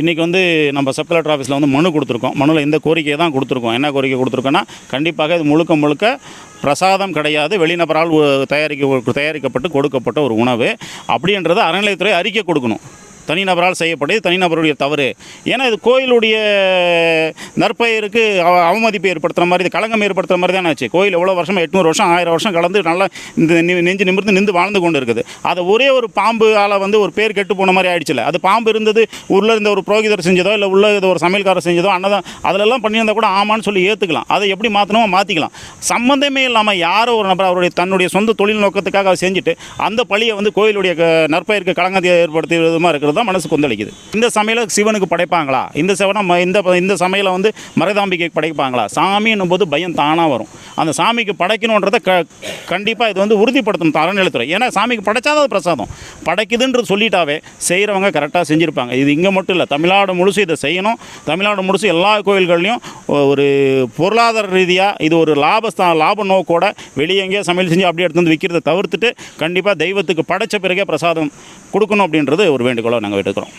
இன்றைக்கி வந்து நம்ம சப் கலெக்டர் ஆஃபீஸில் வந்து மனு கொடுத்துருக்கோம். மனுவில் இந்த கோரிக்கையை தான் கொடுத்துருக்கோம். என்ன கோரிக்கை கொடுத்துருக்கோன்னா கண்டிப்பாக இது முழுக்க முழுக்க பிரசாதம் கிடையாது. வெளிநபரால் தயாரிக்க தயாரிக்கப்பட்டு கொடுக்கப்பட்ட ஒரு உணவு. அப்படின்றது அறநிலையத்துறை அறிக்கை கொடுக்கணும். தனிநபரால் செய்யப்பட்டது. தனிநபருடைய தவறு. ஏன்னா இது கோயிலுடைய நற்பெயருக்கு அவ- அவமதிப்பு ஏற்படுத்துகிற மாதிரி இது களங்கம் ஏற்படுத்துகிற மாதிரி தான் ஆச்சு. கோயில் எவ்வளோ வருஷம்? எட்நூறு வருஷம் ஆயிரம் வருஷம் கலந்து நல்லா இந்த நெஞ்சு நிமிர்ந்து நின்று வாழ்ந்து கொண்டு இருக்குது அதை ஒரே ஒரு பாம்பு ஆளை வந்து ஒரு பேர் கெட்டு போன மாதிரி ஆயிடுச்சுல அது பாம்பு இருந்தது உள்ளே இருந்த ஒரு புரோகிதர் செஞ்சதோ இல்லை உள்ள இருந்த ஒரு சமையல்காரர் செஞ்சதோ அன்னதான் அதிலெல்லாம் பண்ணியிருந்தா கூட ஆமான்னு சொல்லி ஏற்றுக்கலாம் அதை எப்படி மாற்றணுமோ மாற்றிக்கலாம் சம்மந்தமே இல்லாமல் யாரோ ஒரு நபர் அவருடைய தன்னுடைய சொந்த தொழில் நோக்கத்துக்காக அதை செஞ்சுட்டு அந்த பழியை வந்து கோயிலுடைய க- நற்பெயருக்கு களங்கத்தை ஏற்படுத்தி விதமாக தான் மனசு கொந்தளிக்குது. இந்த சமையலை சிவனுக்கு படைப்பாங்களா? இந்த சிவனை இந்த இந்த சமையலை வந்து மரதாம்பிகைக்கு படைப்பாங்களா? சாமின்னும் போது பயம் தானாக வரும். அந்த சாமிக்கு படைக்கணுன்றதை க கண்டிப்பாக இது வந்து உறுதிப்படுத்தணும் அறநிலைத்துறை ஏன்னா சாமிக்கு படைச்சாதான் அது பிரசாதம். படைக்குதுன்றது சொல்லிட்டாவே செய்கிறவங்க கரெக்டாக செஞ்சுருப்பாங்க. இது இங்கே மட்டும் இல்லை தமிழ்நாடு முழுசு இதை செய்யணும். தமிழ்நாடு முழுசு எல்லா கோயில்கள்லையும் ஒரு பொருளாதார ரீதியாக இது ஒரு லாபஸ்தா லாப நோக்கோட வெளியே எங்கேயோ சமையல் செஞ்சு அப்படியே எடுத்து வந்து விற்கிறத தவிர்த்துட்டு கண்டிப்பாக தெய்வத்துக்கு படைச்ச பிறகே பிரசாதம் கொடுக்கணும் அப்படின்றது ஒரு வேண்டுகோளாக நாங்கள் எடுக்கிறோம்